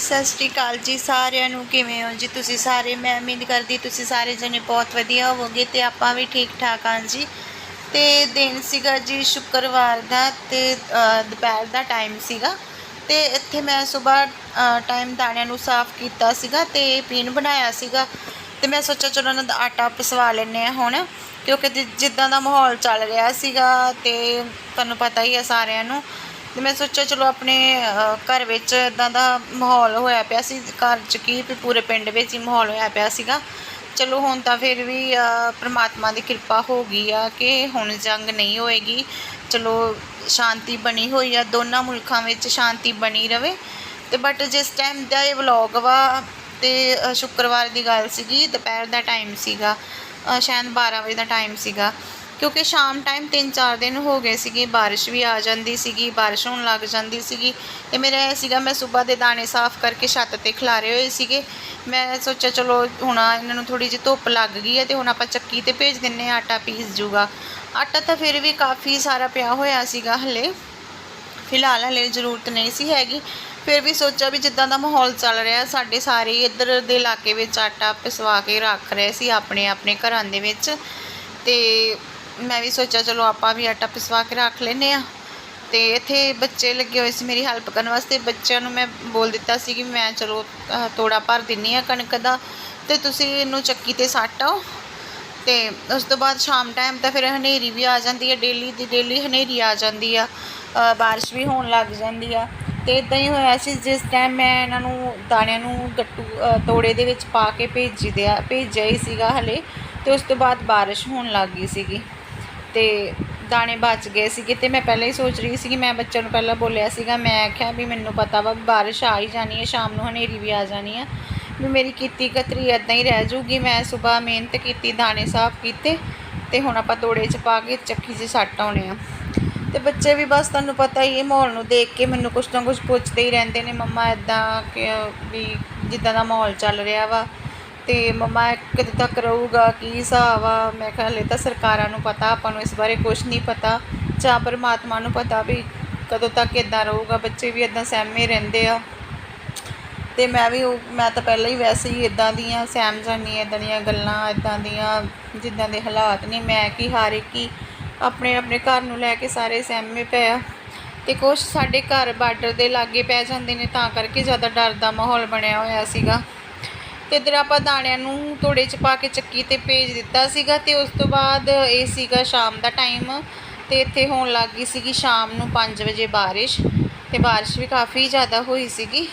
ਸਤਿ ਸ਼੍ਰੀ ਅਕਾਲ ਜੀ ਸਾਰਿਆਂ ਨੂੰ, ਕਿਵੇਂ ਹੋ ਜੀ ਤੁਸੀਂ ਸਾਰੇ? ਮੈਂ ਉਮੀਦ ਕਰਦੀ ਤੁਸੀਂ ਸਾਰੇ ਜਣੇ ਬਹੁਤ ਵਧੀਆ ਹੋਵੋਗੇ ਤੇ ਆਪਾਂ ਵੀ ਠੀਕ ਠਾਕ ਹਾਂ ਜੀ। ਤੇ ਦਿਨ ਸੀਗਾ ਜੀ ਸ਼ੁੱਕਰਵਾਰ ਦਾ ਤੇ ਦੁਪਹਿਰ ਦਾ ਟਾਈਮ ਸੀਗਾ। ਤੇ ਇੱਥੇ ਮੈਂ ਸਵੇਰ ਟਾਈਮ ਦਾਣਿਆਂ ਨੂੰ ਸਾਫ਼ ਕੀਤਾ ਸੀਗਾ ਤੇ ਪੀਣ ਬਣਾਇਆ ਸੀਗਾ। ਤੇ ਮੈਂ ਸੋਚਿਆ ਚਲੋ ਉਹਨਾਂ ਦਾ ਆਟਾ ਪਿਸਵਾ ਲੈਂਦੇ ਆ ਹੁਣ, ਕਿਉਂਕਿ ਜਿ- ਜਿੱਦਾਂ ਦਾ ਮਾਹੌਲ ਚੱਲ ਰਿਹਾ ਸੀਗਾ ਤੇ ਤੁਹਾਨੂੰ ਪਤਾ ਹੀ ਹੈ ਸਾਰਿਆਂ ਨੂੰ। ਤੇ ਮੈਂ ਸੋਚਿਆ ਚਲੋ ਆਪਣੇ ਘਰ ਵਿੱਚ ਇਦਾਂ ਦਾ ਮਾਹੌਲ ਹੋਇਆ ਪਿਆ ਸੀ ਘਰ 'ਚ ਕੀ ਵੀ ਪੂਰੇ ਪਿੰਡ ਵਿੱਚ ਹੀ ਮਾਹੌਲ ਹੋਇਆ ਪਿਆ ਸੀਗਾ। ਚਲੋ ਹੁਣ ਤਾਂ ਫਿਰ ਵੀ ਅ, ਪ੍ਰਮਾਤਮਾ ਦੀ ਕਿਰਪਾ ਹੋ ਗਈ ਆ ਕਿ ਹੁਣ ਜੰਗ ਨਹੀਂ ਹੋਏਗੀ। ਚਲੋ ਸ਼ਾਂਤੀ ਬਣੀ ਹੋਈ ਆ ਦੋਨਾਂ ਮੁਲਕਾਂ ਵਿੱਚ ਸ਼ਾਂਤੀ ਬਣੀ ਰਵੇ। ਤੇ ਬਟ ਜਿਸ ਟਾਈਮ ਦਾ ਇਹ ਵਲੌਗ ਵਾ ਤੇ ਸ਼ੁੱਕਰਵਾਰ ਦੀ ਗੱਲ ਸੀਗੀ ਦੁਪਹਿਰ ਦਾ ਟਾਈਮ ਸੀਗਾ ਸ਼ਾਇਦ 12 ਵਜੇ ਦਾ ਟਾਈਮ ਸੀਗਾ। ਕਿਉਂਕਿ ਸ਼ਾਮ ਟਾਈਮ 3-4 ਦਿਨ ਹੋ ਗਏ ਸੀਗੇ, ਬਾਰਿਸ਼ ਵੀ ਆ ਜਾਂਦੀ ਸੀਗੀ, ਬਾਰਿਸ਼ ਹੋਣ ਲੱਗ ਜਾਂਦੀ ਸੀਗੀ ਤੇ ਮੇਰਾ ਇਹ ਸੀਗਾ ਮੈਂ ਸਵੇਰ ਦੇ ਦਾਣੇ ਸਾਫ਼ ਕਰਕੇ ਛੱਤ ਤੇ ਖਿਲਾਰੇ ਹੋਏ ਸੀਗੇ। ਮੈਂ ਸੋਚਿਆ ਚਲੋ ਹੁਣ ਇਹਨਾਂ ਨੂੰ ਥੋੜੀ ਜਿਹੀ ਧੁੱਪ ਲੱਗ ਗਈ ਹੈ ਤੇ ਹੁਣ ਆਪਾਂ ਚੱਕੀ ਤੇ ਭੇਜ ਦਿੰਨੇ ਆ ਆਟਾ ਪੀਸ ਜੂਗਾ। ਆਟਾ ਤਾਂ ਫਿਰ ਵੀ ਕਾਫੀ ਸਾਰਾ ਪਿਆ ਹੋਇਆ ਸੀਗਾ ਹਲੇ। ਫਿਲਹਾਲ ਹਲੇ ਜ਼ਰੂਰਤ ਨਹੀਂ ਸੀ ਹੈਗੀ। ਫਿਰ ਵੀ ਸੋਚਿਆ ਵੀ ਜਿੱਦਾਂ ਦਾ ਮਾਹੌਲ ਚੱਲ ਰਿਹਾ, ਸਾਡੇ ਸਾਰੇ ਇੱਧਰ ਦੇ ਇਲਾਕੇ ਵਿੱਚ ਆਟਾ ਪਿਸਵਾ ਕੇ ਰੱਖ ਰਹੇ ਸੀ ਆਪਣੇ ਆਪਣੇ ਘਰਾਂ ਦੇ ਵਿੱਚ। ਤੇ ਮੈਂ ਵੀ ਸੋਚਿਆ ਚਲੋ ਆਪਾਂ ਵੀ ਆਟਾ ਪਿਸਵਾ ਕੇ ਰੱਖ ਲੈਨੇ ਆ ਤੇ ਇੱਥੇ ਬੱਚੇ ਲੱਗੇ ਹੋਏ ਸੀ ਮੇਰੀ ਹੈਲਪ ਕਰਨ ਵਾਸਤੇ। ਬੱਚਿਆਂ ਨੂੰ ਮੈਂ ਬੋਲ ਦਿੱਤਾ ਸੀ ਕਿ ਮੈਂ ਚਲੋ ਤੋੜਾ ਭਰ ਦਿੰਨੀ ਆ ਕਣਕ ਦਾ। ਤੇ ਤੁਸੀਂ ਇਹਨੂੰ ਚੱਕੀ ਤੇ ਸੱਟ ਆਓ। ਤੇ ਉਸ ਤੋਂ ਬਾਅਦ ਸ਼ਾਮ ਟਾਈਮ ਤਾਂ ਫਿਰ ਹਨੇਰੀ ਵੀ ਆ ਜਾਂਦੀ ਹੈ। ਡੇਲੀ ਦੀ ਡੇਲੀ ਹਨੇਰੀ ਆ ਜਾਂਦੀ ਆ। ਅ, ਬਾਰਿਸ਼ ਵੀ ਹੋਣ ਲੱਗ ਜਾਂਦੀ ਆ। ਤੇ ਇਦਾਂ ਹੀ ਹੋਇਆ ਸੀ ਜਿਸ ਟਾਈਮ ਮੈਂ ਇਹਨਾਂ ਨੂੰ ਦਾਣਿਆਂ ਨੂੰ ਗੱਟੂ ਤੋੜੇ ਦੇ ਵਿੱਚ ਪਾ ਕੇ ਭੇਜੀ ਦਿਆ ਭੇਜਿਆ ਹੀ ਸੀਗਾ ਹਲੇ। ਤੇ ਉਸ ਤੋਂ ਬਾਅਦ ਬਾਰਿਸ਼ ਹੋਣ ਲੱਗ ਗਈ ਸੀਗੀ। ਤੇ ਦਾਣੇ ਬਚ ਗਏ ਸੀਗੇ ਤੇ ਮੈਂ ਪਹਿਲਾਂ ਹੀ ਸੋਚ ਰਹੀ ਸੀ ਕਿ ਮੈਂ ਬੱਚਿਆਂ ਨੂੰ ਪਹਿਲਾਂ ਬੋਲਿਆ ਸੀਗਾ, ਮੈਂ ਆਖਿਆ ਵੀ ਮੈਨੂੰ ਪਤਾ ਵਾ ਬਾਰਿਸ਼ ਆ ਹੀ ਜਾਣੀ ਹੈ, ਸ਼ਾਮ ਨੂੰ ਹਨੇਰੀ ਵੀ ਆ ਜਾਣੀ ਆ ਵੀ ਮੇਰੀ ਕੀਤੀ ਕਤਰੀ ਇਦਾਂ ਹੀ ਰਹਿ ਜੂਗੀ, ਮੈਂ ਸਵੇਰ ਮਿਹਨਤ ਕੀਤੀ, ਦਾਣੇ ਸਾਫ਼ ਕੀਤੇ ਤੇ ਹੁਣ ਆਪਾਂ ਤੋੜੇ 'ਚ ਪਾ ਕੇ ਚੱਕੀ 'ਚ ਸੱਟ ਆਉਣੇ ਆ। ਤੇ ਬੱਚੇ ਵੀ ਬਸ ਤੁਹਾਨੂੰ ਪਤਾ ਹੀ ਇਹ ਮਾਹੌਲ ਨੂੰ ਦੇਖ ਕੇ ਮੈਨੂੰ ਕੁਛ ਨਾ ਕੁਛ ਪੁੱਛਦੇ ਹੀ ਰਹਿੰਦੇ ਨੇ, ਮੰਮਾ ਇਦਾਂ ਕਿ ਵੀ ਜਿੱਦਾਂ ਦਾ ਮਾਹੌਲ ਚੱਲ ਰਿਹਾ ਵਾ ਤੇ ਮੰਮਾ ਇਹ ਕਦੋਂ ਤੱਕ ਰਹੂਗਾ, ਕੀ ਹਿਸਾਬ ਆ? ਮੈਂ ਕਿਹਾ, ਹਲੇ ਤਾਂ ਸਰਕਾਰਾਂ ਨੂੰ ਪਤਾ, ਆਪਾਂ ਨੂੰ ਇਸ ਬਾਰੇ ਕੁਝ ਨਹੀਂ ਪਤਾ। ਜਾਂ ਪਰਮਾਤਮਾ ਨੂੰ ਪਤਾ ਵੀ ਕਦੋਂ ਤੱਕ ਇਦਾਂ ਰਹੂਗਾ, ਬੱਚੇ ਵੀ ਇਦਾਂ ਸਹਿਮੇ ਰਹਿੰਦੇ ਆ। ਤੇ ਮੈਂ ਵੀ ਉਹ, ਮੈਂ ਤਾਂ ਪਹਿਲਾਂ ਹੀ ਵੈਸੇ ਹੀ ਇਦਾਂ ਦੀਆਂ ਸਹਿਮ ਜਾਂਦੀ ਹਾਂ ਇਦਾਂ ਦੀਆਂ ਗੱਲਾਂ ਇਦਾਂ ਦੀਆਂ ਜਿੱਦਾਂ ਦੇ ਹਾਲਾਤ ਨੇ। ਮੈਂ ਕੀ, ਹਰ ਇੱਕ ਹੀ ਆਪਣੇ ਆਪਣੇ ਘਰ ਨੂੰ ਲੈ ਕੇ ਸਾਰੇ ਸਹਿਮੇ ਪਏ ਆ। ਤੇ ਕੁਛ ਸਾਡੇ ਘਰ ਬਾਰਡਰ ਦੇ ਲਾਗੇ ਪੈ ਜਾਂਦੇ ਨੇ, ਤਾਂ ਕਰਕੇ ਜ਼ਿਆਦਾ ਡਰ ਦਾ ਮਾਹੌਲ ਬਣਿਆ ਹੋਇਆ ਸੀਗਾ। ਤੇ ਇੱਧਰ ਆਪਾਂ ਦਾਣਿਆਂ ਨੂੰ ਤੋੜੇ 'ਚ ਪਾ ਕੇ ਚੱਕੀ ਤੇ ਭੇਜ ਦਿੱਤਾ ਸੀਗਾ ਤੇ ਉਸ ਤੋਂ ਬਾਅਦ ਇਹ ਸੀਗਾ ਸ਼ਾਮ ਦਾ ਟਾਈਮ ਤੇ ਇੱਥੇ ਹੋਣ ਲੱਗ ਗਈ ਸੀਗੀ ਸ਼ਾਮ ਨੂੰ 5 ਵਜੇ ਬਾਰਿਸ਼ ਤੇ ਬਾਰਿਸ਼ ਵੀ ਕਾਫੀ ਜ਼ਿਆਦਾ ਹੋਈ ਸੀਗੀ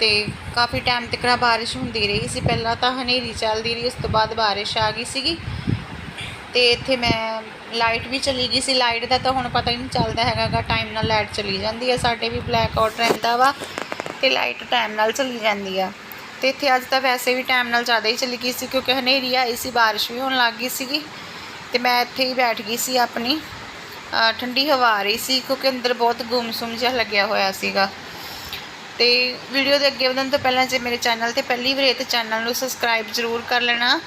ਤੇ ਕਾਫੀ ਟਾਈਮ ਤੱਕ ਬਾਰਿਸ਼ ਹੁੰਦੀ ਰਹੀ ਸੀ। ਪਹਿਲਾਂ ਤਾਂ ਹਨੇਰੀ ਚੱਲਦੀ ਰਹੀ, ਉਸ ਤੋਂ ਬਾਅਦ ਬਾਰਿਸ਼ ਆ ਗਈ ਸੀਗੀ ਤੇ ਇੱਥੇ ਮੈਂ ਲਾਈਟ ਵੀ ਚਲੀ ਗਈ ਸੀ। ਲਾਈਟ ਦਾ ਤਾਂ ਹੁਣ ਪਤਾ ਹੀ ਨਹੀਂ ਚੱਲਦਾ ਹੈਗਾਗਾ ਟਾਈਮ ਨਾਲ ਲਾਈਟ ਚਲੀ ਜਾਂਦੀ ਹੈ ਸਾਡੇ ਵੀ ਬਲੈਕ ਆਊਟ ਰਹਿੰਦਾ ਵਾ ਤੇ ਲਾਈਟ ਟਾਈਮ ਨਾਲ ਚਲੀ ਜਾਂਦੀ ਆ। ਤੇ ਇੱਥੇ ਅੱਜ ਤਾਂ ਵੈਸੇ ਵੀ ਟਾਈਮ ਨਾਲ ਜ਼ਿਆਦਾ ਹੀ ਚਲੀ ਗਈ ਸੀ ਕਿਉਂਕਿ ਹਨੇਰੀ ਆਈ ਸੀ, ਬਾਰਿਸ਼ ਵੀ ਹੋਣ ਲੱਗ ਗਈ ਸੀਗੀ ਤੇ ਮੈਂ ਇੱਥੇ ਹੀ ਬੈਠ ਗਈ ਸੀ ਆਪਣੀ। ਠੰਡੀ ਹਵਾ ਆ ਰਹੀ ਸੀ ਕਿਉਂਕਿ ਅੰਦਰ ਬਹੁਤ ਗੁੰਮਸੁੰਮ ਜਿਹਾ ਲੱਗਿਆ ਹੋਇਆ ਸੀਗਾ। ਤੇ ਵੀਡੀਓ ਦੇ ਅੱਗੇ ਵਧਣ ਤੋਂ ਪਹਿਲਾਂ ਜੇ ਮੇਰੇ ਚੈਨਲ ਤੇ ਪਹਿਲੀ ਵਾਰ ਤੇ ਚੈਨਲ ਨੂੰ ਸਬਸਕ੍ਰਾਈਬ ਜ਼ਰੂਰ ਕਰ ਲੈਣਾ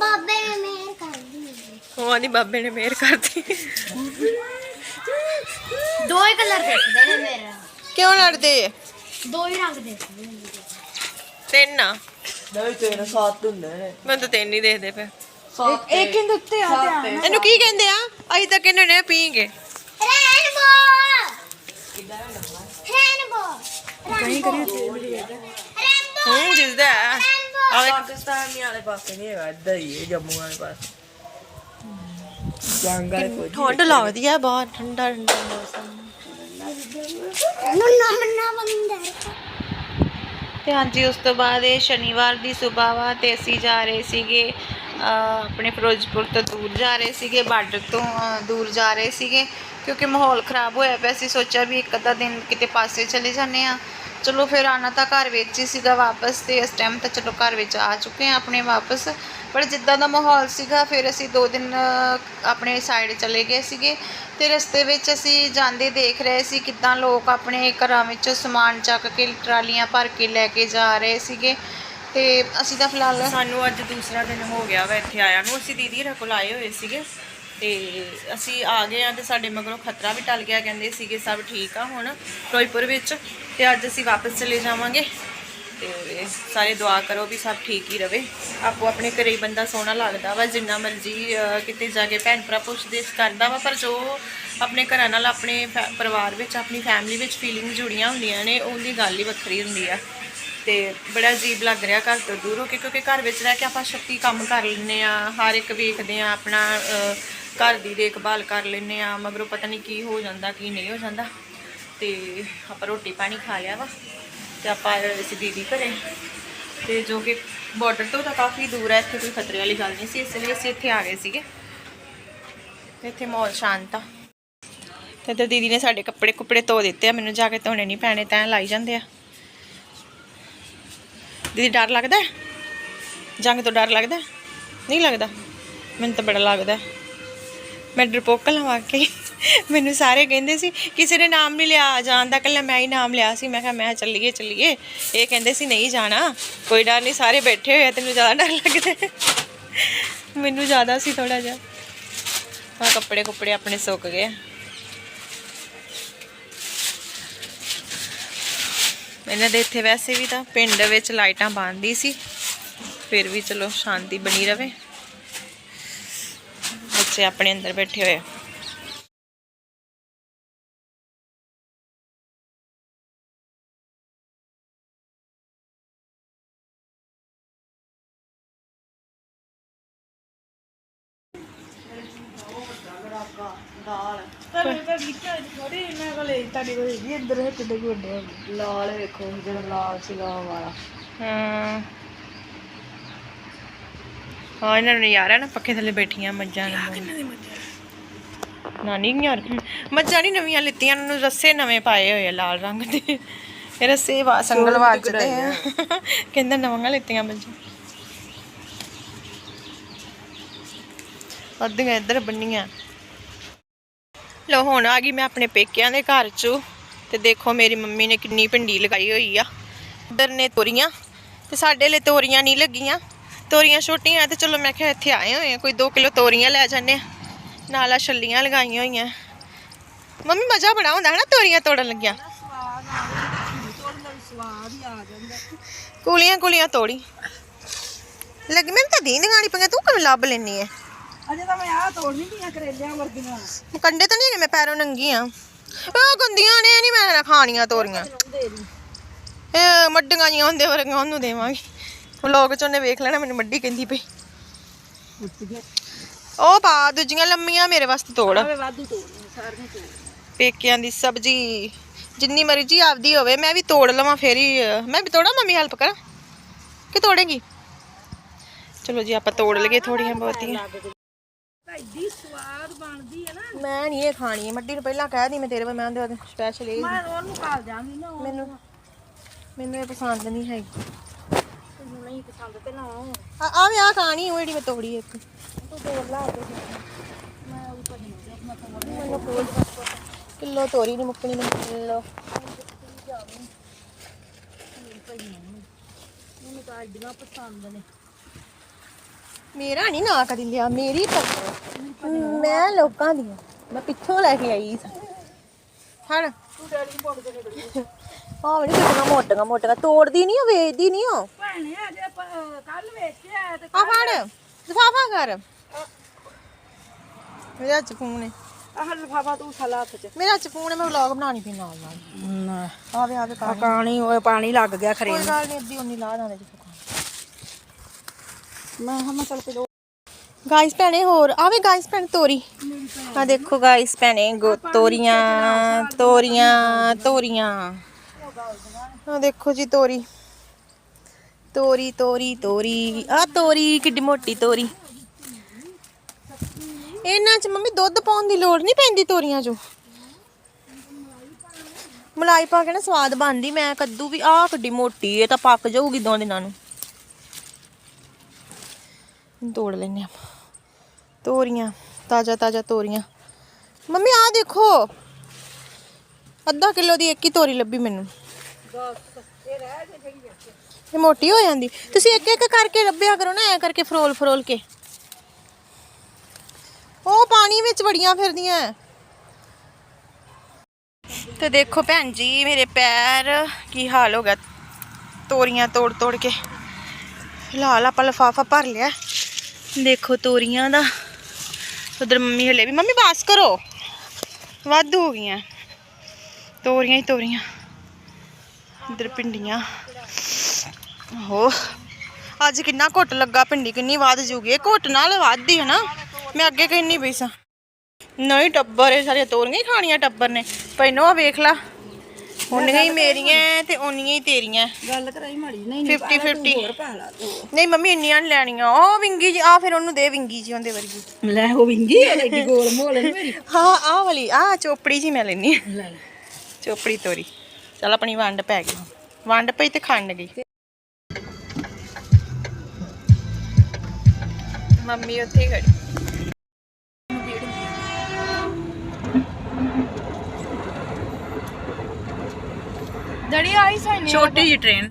ਬਾਬੇ ਨੇ ਮੇਰ ਕਰ ਦਿੱਤੀ ਉਹ ਆਦੀ ਬਾਬੇ ਨੇ ਮਿਹਰ ਕਰਦੀ ਦੋ ਹੀ ਕਲਰ ਦੇਖਦੇ ਨੇ ਮੇਰਾ। ਕਿਉਂ ਲੜਦੇ? ਦੋ ਹੀ ਰੰਗ ਦੇਖਦੇ ਨੇ ਤਿੰਨ ਆ। ਨਹੀਂ ਤੇਰੇ ਸਾਥ ਹੁੰਦੇ ਨੇ। ਮੈਂ ਤਾਂ ਤਿੰਨ ਹੀ ਦੇਖਦੇ ਪਏ। ਸਾਥ ਇੱਕ ਇਹਦੇ ਉੱਤੇ ਆ ਇਹਨੂੰ ਕੀ ਕਹਿੰਦੇ ਆ? ਅਸੀਂ ਤਾਂ ਕਹਿੰਦੇ ਨੇ ਪੀਂਗੇ। ਰੇਨਬੋ ਰੇਨਬੋ ਕਹੀਂ ਕਰੀ ਰੇਨਬੋ ਹੂੰ। ਜਿਸਦਾ ਵੇਖ। ਪਾਕਿਸਤਾਨੀ ਵਾਲੇ ਪਾਸੇ ਨਹੀਂ ਹੈਗਾ ਇੱਧਰ ਹੀ ਹੈ ਜੰਮੂ ਵਾਲੇ ਪਾਸੇ। ਜੰਗਲ ਠੰਡ ਲੱਗਦੀ ਆ ਬਹੁਤ ਠੰਡਾ ਠੰਡਾ ਮੌਸਮ। ਨੰਨਾ ਮੰਨਾ ਬੰਦਰ ਤੇ ਹਾਂਜੀ ਉਸ ਤੋਂ ਬਾਅਦ ਇਹ ਸ਼ਨੀਵਾਰ ਦੀ ਸਵੇਰ ਵਾ ਤੇ ਅਸੀਂ ਜਾ ਰਹੇ ਸੀਗੇ ਆਪਣੇ ਫਿਰੋਜ਼ਪੁਰ ਤੋਂ ਦੂਰ ਜਾ ਰਹੇ ਸੀਗੇ ਬਾਰਡਰ ਤੋਂ ਦੂਰ ਜਾ ਰਹੇ ਸੀਗੇ। ਕਿਉਂਕਿ ਮਾਹੌਲ ਖਰਾਬ ਹੋਇਆ ਪਿਆ ਸੀ ਸੋਚਿਆ ਵੀ ਇੱਕ ਅੱਧਾ ਦਿਨ ਕਿਤੇ ਪਾਸੇ ਚਲੇ ਜਾਂਦੇ ਆ ਚਲੋ ਫਿਰ ਆਣਾ ਤਾਂ ਘਰ ਵਿੱਚ ਹੀ ਸੀਗਾ ਵਾਪਸ ਤੇ ਇਸ ਟਾਈਮ ਤਾਂ ਚਲੋ ਘਰ ਵਿੱਚ ਆ ਚੁੱਕੇ ਆ ਆਪਣੇ ਵਾਪਸ। ਪਰ ਜਿੱਦਾਂ ਦਾ ਮਾਹੌਲ ਸੀਗਾ, ਫਿਰ ਅਸੀਂ ਦੋ ਦਿਨ ਆਪਣੇ ਸਾਈਡ ਚਲੇ ਗਏ ਸੀਗੇ ਤੇ ਰਸਤੇ ਵਿੱਚ ਅਸੀਂ ਜਾਂਦੇ ਦੇਖ ਰਹੇ ਸੀ ਕਿੱਦਾਂ ਲੋਕ ਆਪਣੇ ਘਰਾਂ ਵਿੱਚੋਂ ਸਮਾਨ ਚੱਕ ਕੇ ਟਰਾਲੀਆਂ ਭਰ ਕੇ ਲੈ ਕੇ ਜਾ ਰਹੇ ਸੀਗੇ ਤੇ ਅਸੀਂ ਤਾਂ ਫਿਲਹਾਲ ਸਾਨੂੰ ਅੱਜ ਦੂਸਰਾ ਦਿਨ ਹੋ ਗਿਆ ਵਾ ਇੱਥੇ ਆਇਆ ਨੂੰ। ਅਸੀਂ ਦੀਦੀ ਰਾਂ ਕੋਲ ਆਏ ਹੋਏ ਸੀਗੇ। ਤੇ ਅਸੀਂ ਆ ਗਏ ਆ ਤੇ ਸਾਡੇ ਮਗਰੋਂ ਖਤਰਾ ਵੀ ਟਲ ਗਿਆ, ਕਹਿੰਦੇ ਸੀਗੇ ਸਭ ਠੀਕ ਆ ਹੁਣ ਫਿਰੋਜ਼ਪੁਰ ਵਿੱਚ ਤੇ ਅੱਜ ਅਸੀਂ ਵਾਪਸ ਚਲੇ ਜਾਵਾਂਗੇ ਤੇ ਸਾਰੇ ਦੁਆ ਕਰੋ ਵੀ ਸਭ ਠੀਕ ਹੀ ਰਵੇ। ਆਪੋ ਆਪਣੇ ਘਰੇ ਹੀ ਬੰਦਾ ਸੋਹਣਾ ਲੱਗਦਾ ਵਾ, ਜਿੰਨਾ ਮਰਜ਼ੀ ਕਿਤੇ ਜਾ ਕੇ ਭੈਣ ਭਰਾ ਪੁੱਛਦੇ ਕਰਦਾ ਵਾ, ਪਰ ਜੋ ਆਪਣੇ ਘਰਾਂ ਨਾਲ ਆਪਣੇ ਫੈ- ਪਰਿਵਾਰ ਵਿੱਚ, ਆਪਣੀ ਫੈਮਿਲੀ ਵਿੱਚ ਫੀਲਿੰਗ ਜੁੜੀਆਂ ਹੁੰਦੀਆਂ ਨੇ, ਉਹਦੀ ਗੱਲ ਹੀ ਵੱਖਰੀ ਹੁੰਦੀ ਆ। ਤੇ ਬੜਾ ਅਜੀਬ ਲੱਗ ਰਿਹਾ ਘਰ ਤੋਂ ਦੂਰ ਹੋ ਕੇ ਕਿਉਂਕਿ ਘਰ ਵਿੱਚ ਰਹਿ ਕੇ ਆਪਾਂ ਛੱਤੀ ਕੰਮ ਕਰ ਲੈਂਦੇ ਆ ਹਰ ਇੱਕ ਵੇਖਦੇ ਆ ਆਪਣਾ ਘਰ ਦੀ ਦੇਖਭਾਲ ਕਰ ਲੈਂਦੇ ਆ ਮਗਰੋਂ ਪਤਾ ਨਹੀਂ ਕੀ ਹੋ ਜਾਂਦਾ, ਕੀ ਨਹੀਂ ਹੋ ਜਾਂਦਾ। ਤੇ ਆਪਾਂ ਰੋਟੀ ਪਾਣੀ ਖਾ ਲਿਆ ਵਾ, ਤੇ ਆਪਾਂ ਇਸ ਦੀਦੀ ਘਰੇ। ਤੇ ਜੋ ਕਿ ਬਾਰਡਰ ਤੋਂ ਤਾਂ ਕਾਫੀ ਦੂਰ ਹੈ, ਇੱਥੇ ਕੋਈ ਖਤਰੇ ਵਾਲੀ ਗੱਲ ਨਹੀਂ ਸੀ, ਇਸ ਲਈ ਅਸੀਂ ਇੱਥੇ ਆ ਗਏ ਸੀਗੇ। ਤੇ ਇੱਥੇ ਮਾਹੌਲ ਸ਼ਾਂਤ ਆ। ਤੇ ਤੇ ਦੀਦੀ ਨੇ ਸਾਡੇ ਕੱਪੜੇ ਕੁੱਪੜੇ ਧੋ ਦਿੱਤੇ ਆ, ਮੈਨੂੰ ਜਾ ਕੇ ਧੋਣੇ ਨਹੀਂ ਪੈਣੇ, ਤੈਂ ਲਾਈ ਜਾਂਦੇ ਆ। ਦੀਦੀ, ਡਰ ਲੱਗਦਾ? ਜੰਗ ਤੋਂ ਡਰ ਲੱਗਦਾ? ਨਹੀਂ ਲੱਗਦਾ? ਮੈਨੂੰ ਤਾਂ ਬੜਾ ਲੱਗਦਾ। ਮੈਂ ਡਰਪੋਕ ਲਵਾ ਕੇ ਮੈਨੂੰ ਸਾਰੇ ਕਹਿੰਦੇ ਸੀ, ਕਿਸੇ ਨੇ ਨਾਮ ਨਹੀਂ ਲਿਆ, ਜਾਣ ਦਾ ਕੱਲਾ ਮੈਂ ਹੀ ਨਾਮ ਲਿਆ ਸੀ। ਮੈਂ ਕਿਹਾ, ਮੈਂ ਚੱਲੀਏ ਚੱਲੀਏ। ਇਹ ਕਹਿੰਦੇ ਸੀ, ਨਹੀਂ ਜਾਣਾ। ਕੋਈ ਡਰ ਨਹੀਂ, ਸਾਰੇ ਬੈਠੇ ਹੋਏ ਆ, ਤੈਨੂੰ ਜ਼ਿਆਦਾ ਡਰ ਲੱਗਦਾ ਮੈਨੂੰ ਜ਼ਿਆਦਾ ਸੀ ਥੋੜਾ ਜਿਹਾ। ਆ ਕੱਪੜੇ ਕੁੱਪੜੇ ਆਪਣੇ ਸੁੱਕ ਗਏ ਇਹਨਾਂ ਦੇ ਇੱਥੇ ਵੈਸੇ ਵੀ ਤਾਂ ਪਿੰਡ ਵਿੱਚ ਲਾਈਟਾਂ ਬੰਦ ਸੀ। ਫਿਰ ਵੀ ਚਲੋ, ਸ਼ਾਂਤੀ ਬਣੀ ਰਵੇ। ਬੱਚੇ ਆਪਣੇ ਅੰਦਰ ਬੈਠੇ ਹੋਏ। ਲਾਲ ਵੇਖੋ ਜਿਹੜਾ ਲਾਲ ਸੀਗਾ ਵਾਲਾ। ਹਾਂ। ਹਾਂ ਇਹਨਾਂ ਨੂੰ ਯਾਰ ਨਾ ਪੱਖੇ ਥੱਲੇ ਬੈਠੀਆਂ ਮੱਝਾਂ ਨੂੰ। ਨਾਨੀ ਯਾਰ ਮੱਝਾਂ ਨਹੀਂ ਨਵੀਆਂ ਲਿੱਤੀਆਂ ਉਹਨਾਂ ਨੂੰ ਰੱਸੇ ਨਵੇਂ ਪਾਏ ਹੋਏ ਆ ਲਾਲ ਰੰਗ ਦੇ। ਇਹ ਰੱਸੇ ਵਾ ਸੰਗਲ ਵਾਜਦੇ ਆ ਕਹਿੰਦਾ ਨਵਾਂ ਲਿੱਤੀਆਂ ਮੱਝਾਂ। ਅੱਧੀਆਂ ਇੱਧਰ ਬੰਨੀਆਂ। ਲੋ ਹੁਣ ਆ ਗਈ ਮੈਂ ਆਪਣੇ ਪੇਕਿਆਂ ਦੇ ਘਰ ਚ। ਤੇ ਦੇਖੋ ਮੇਰੀ ਮੰਮੀ ਨੇ ਕਿੰਨੀ ਭਿੰਡੀ ਲਗਾਈ ਹੋਈ ਆ। ਇੱਧਰ ਨੇ ਤੋਰੀਆਂ ਤੇ ਸਾਡੇ ਲਈ ਤੋਰੀਆਂ ਨਹੀਂ ਲੱਗੀਆਂ। ਤੋਰੀਆਂ ਛੋਟੀਆਂ ਤੇ ਚਲੋ ਮੈਂ ਕਿਹਾ ਇੱਥੇ ਆਏ ਹੋਏ ਆ ਕੋਈ 2 ਕਿਲੋ ਤੋਰੀਆਂ ਲੈ ਜਾਂਦੇ ਆ। ਨਾਲ ਆ ਛੱਲੀਆਂ ਲਗਾਈਆਂ ਹੋਈਆਂ। ਮੰਮੀ ਮਜ਼ਾ ਬੜਾ ਹੁੰਦਾ ਹੈ ਨਾ ਤੋਰੀਆਂ ਤੋੜਨ ਲੱਗਿਆ। ਕੁਲੀਆਂ ਕੁਲੀਆਂ ਤੋੜੀ। ਲੱਗ ਮੈਨੂੰ ਤਾਂ ਦੀਨ ਗਾਣੀ ਪੰਗਾ ਤੂੰ ਕਿਵੇਂ ਲੱਭ ਲੈਣੀ ਐ? ਅਜੇ ਤਾਂ ਮੈਂ ਆਹ ਤੋੜਨੀ ਦੀਆਂ ਕਰੇਲਿਆਂ ਵਰਗੀਆਂ। ਕੰਡੇ ਤਾਂ ਨਹੀਂ ਹੈਗੇ ਮੈਂ ਪੈਰੋਂ ਨੰਗੀ ਆ ਉਹ ਗੰਦੀਆਂ ਨੇ ਨਹੀਂ ਮੈਂ ਖਾਣੀਆਂ ਤੋਰੀਆਂ। ਇਹ ਮੱਡੀਆਂ ਜੀਆਂ ਹੁੰਦੇ ਵਰਗੀਆਂ ਉਹਨੂੰ ਦੇਵਾਂਗੀ। ਵਲੋਗ ਚ ਉਹਨੇ ਵੇਖ ਲੈਣਾ ਮੈਨੂੰ ਮੱਡੀ ਕਹਿੰਦੀ ਪਈ। ਉਹ ਪਾ ਦੂਜੀਆਂ ਲੰਮੀਆਂ ਮੇਰੇ ਵਾਸਤੇ ਤੋੜ। ਵਾਧੂ ਤੋੜਨੀ ਸਾਰੀਆਂ ਤੋੜ। ਪੇਕਿਆਂ ਦੀ ਸਬਜ਼ੀ ਜਿੰਨੀ ਮਰਜ਼ੀ ਆਪਦੀ ਹੋਵੇ ਮੈਂ ਵੀ ਤੋੜ ਲਵਾਂ ਫੇਰ ਹੀ ਮੈਂ ਵੀ ਤੋੜਾਂ ਮੰਮੀ ਹੈਲਪ ਕਰਾਂ। ਕਿ ਤੋੜੇਗੀ? ਚਲੋ ਜੀ ਆਪਾਂ ਤੋੜ ਲਈਏ ਥੋੜੀਆਂ ਬਹੁਤੀਆਂ। ਐਡੀ ਸਵਾਦ ਬਣਦੀ ਹੈ ਨਾ। ਮੈਂ ਨਹੀਂ ਇਹ ਖਾਣੀ ਹੈ ਮੱਡੀ ਨੂੰ ਪਹਿਲਾਂ ਕਹਿ ਦੀ ਮੈਂ ਤੇਰੇ ਮੈਂ ਉਹਦੇ ਵਾਸਤੇ ਸਪੈਸ਼ਲ ਇਹ ਮੈਂ ਉਹਨੂੰ ਕਾਲ ਜਾਵਾਂਗੀ ਨਾ ਉਹ ਮੈਨੂੰ ਮੈਨੂੰ ਇਹ ਪਸੰਦ ਨਹੀਂ ਹੈਗੀ। ਤੈਨੂੰ ਨਹੀਂ ਪਸੰਦ ਤੇ ਨਾ ਉਹ ਆ ਆ ਵੀ ਆ ਖਾਣੀ ਉਹ ਜਿਹੜੀ ਮੈਂ ਤੋੜੀ ਇੱਕ। ਤੂੰ ਤੋੜ ਲਾ ਕੇ ਮੈਂ ਉਹ ਭਜਨ ਦੇ ਮੈਂ ਮੈਨੂੰ ਕਿਲੋ ਤੋਰੀ ਨਹੀਂ ਮੁੱਕਣੀ ਨਹੀਂ ਕਿਲੋ। ਮੈਨੂੰ ਤਾਂ ਐਡੀਆਂ ਪਸੰਦ ਨੇ। ਮੇਰਾ ਨਹੀਂ ਨਾ ਕਦੀ ਲਿਆ ਮੇਰੀ ਮੈਂ ਲੋਕਾਂ ਦੀ। ਮੈਂ ਪਿੱਛੋਂ ਲੈ ਕੇ ਆਈ ਸਾਂ। ਹਣ ਤੂੰ ਡੈਡੀ ਨੂੰ ਪੁੱਛ ਦੇ ਨਿਕਲੀ ਆਹ ਨਹੀਂ ਕਿਤਨਾ ਮੋਟੀਆਂ ਮੋਟੀਆਂ ਤੋੜਦੀ ਨਹੀਂ ਉਹ ਵੇਚਦੀ ਨਹੀਂ ਉਹ। ਭੈਣੇ ਅਜੇ ਕੱਲ ਵੇਚ ਕੇ ਆਇਆ ਤੇ ਆ ਫੜ। ਲਿਫਾਫਾ ਕਰ। ਮੇਰਾ ਹੱਥ 'ਚ ਫੋਨ ਹੈ ਆਹ ਲਫਾਫਾ ਤੂੰ ਥਲਾ ਹੱਥ ਚ। ਮੇਰਾ ਹੈ ਮੈਂ ਵਲੌਗ ਬਣਾਉਣੀ ਪਈ ਨਾਲ ਨਾਲ। ਨਾ। ਆਵੇ ਆਵੇ ਪਾ ਪਾਣੀ। ਲੱਗ ਗਿਆ ਖਰੇ ਕੋਈ ਗੱਲ ਨਹੀਂ ਅੱਧੀ ਉਨੀ ਲਾ ਦਾਂਗੇ ਜਿੱਥੇ ਮੈਂ ਹਮਾ ਚਲ ਕੇ ਗਾਇਸ ਭੈਣੇ, ਹੋਰ ਆਵੇ ਗਾਇਸ ਭੈਣ ਤੋਰੀ। ਆ ਦੇਖੋ ਗਾਇਸ ਭੈਣੇ, ਗੋ, ਤੋਰੀਆਂ ਤੋਰੀਆਂ ਤੋਰੀਆਂ। ਆ ਦੇਖੋ ਜੀ ਤੋਰੀ। ਤੋਰੀ ਤੋਰੀ ਤੋਰੀ। ਆ ਤੋਰੀ, ਕਿੱਡੀ ਮੋਟੀ ਤੋਰੀ। ਇਹਨਾਂ ਚ ਮੰਮੀ ਦੁੱਧ ਪਾਉਣ ਦੀ ਲੋੜ ਨਹੀਂ ਪੈਂਦੀ ਤੋਰੀਆਂ 'ਚੋਂ। ਮਲਾਈ ਪਾ ਕੇ ਨਾ ਸਵਾਦ ਬਣਦੀ, ਮੈਂ ਕੱਦੂ ਵੀ, ਆਹ ਕਿੱਡੀ ਮੋਟੀ, ਇਹ ਤਾਂ ਪੱਕ ਜਾਊਗੀ ਦੋ ਦਿਨਾਂ ਨੂੰ। ਤੋੜ ਲੈਨੇ ਆਪਾਂ ਤੋਰੀਆਂ, ਤਾਜ਼ਾ ਤਾਜ਼ਾ ਤੋਰੀਆਂ। ਮੰਮੀ ਆ ਦੇਖੋ। ਅੱਧਾ ਕਿਲੋ ਦੀ ਇੱਕ ਹੀ ਤੋਰੀ ਲੱਭੀ ਮੈਨੂੰ। ਇਹ ਮੋਟੀ ਹੋ ਜਾਂਦੀ। ਤੁਸੀਂ ਇੱਕ ਇੱਕ ਕਰਕੇ ਲੱਭਿਆ ਕਰੋ ਨਾ, ਐ ਕਰਕੇ ਫਰੋਲ ਫਰੋਲ ਕੇ। ਉਹ ਪਾਣੀ ਵਿੱਚ ਵੜੀਆਂ ਫਿਰਦੀਆਂ। ਤੇ ਦੇਖੋ ਭੈਣ ਜੀ, ਮੇਰੇ ਪੈਰ ਕੀ ਹਾਲ ਹੋ ਗਿਆ। ਤੋਰੀਆਂ ਤੋੜ ਤੋੜ ਕੇ। ਫਿਲਹਾਲ ਆਪਾਂ ਲਫਾਫਾ ਭਰ ਲਿਆ। ਦੇਖੋ ਤੋਰੀਆਂ ਦਾ। ਉਧਰ ਮੰਮੀ ਹਲੇ ਵੀ ਮੰਮੀ ਬਾਸ ਕਰੋ। ਵਾਧੂ ਹੋ ਗਈਆਂ। ਤੋਰੀਆਂ ਹੀ ਤੋਰੀਆਂ। ਇਧਰ ਪਿੰਡੀਆਂ ਹੋ ਅੱਜ ਕਿੰਨਾ ਘੁੱਟ ਲੱਗਾ ਪਿੰਡੀ ਕਿੰਨੀ ਵੱਧ ਜੂਗੀ। ਇਹ ਘੁੱਟ ਨਾਲ ਵੱਧਦੀ ਹੈ ਨਾ। ਮੈਂ ਅੱਗੇ ਕਿੰਨੀ ਪਈ ਸਾਂ। ਨਹੀਂ, ਟੱਬਰ ਇਹ ਸਾਰੀਆਂ ਤੋਰੀਆਂ ਹੀ ਖਾਣੀਆਂ ਟੱਬਰ ਨੇ। ਪੈਨੋ ਆ ਵੇਖ ਲਾ। ਉਨੀਆਂ ਹੀ ਮੇਰੀਆਂ ਤੇ ਉਨੀਆਂ ਹੀ ਤੇਰੀਆਂ। ਗੱਲ ਕਰਾਈ ਮਾੜੀ ਨਹੀਂ 50 50 ਹੋਰ ਪਾ ਲਾ ਤੂੰ ਨਹੀਂ ਮੰਮੀ ਇੰਨੀਆਂ ਨੀ ਲੈਣੀਆਂ। ਉਹ ਵਿੰਗੀ ਜੀ ਆ ਫਿਰ ਉਹਨੂੰ ਦੇ ਵਿੰਗੀ ਜੀ ਉਹਦੇ ਵਰਗੀ। ਲੈ ਉਹ ਵਿੰਗੀ ਏਡੀ ਗੋਲ ਮੋਲ ਮੇਰੀ। ਹਾਂ ਆਹ ਵਾਲੀ ਆ ਚੋਪੜੀ ਜੀ ਮੈਂ ਲੈਣੀ ਲੈ ਲੈ। ਚੋਪੜੀ ਤੋਰੀ। ਚਲ ਆਪਣੀ ਵੰਡ ਪੈ ਗਈ। ਵੰਡ ਪਈ ਤੇ ਖੰਡ ਗਈ। ਮੰਮੀ ਉੱਥੇ ਖੜੀ। ਡੜੀ ਆਈ ਸਾਈਨੇ ਛੋਟੀ ਜੀ ਟ੍ਰੇਨ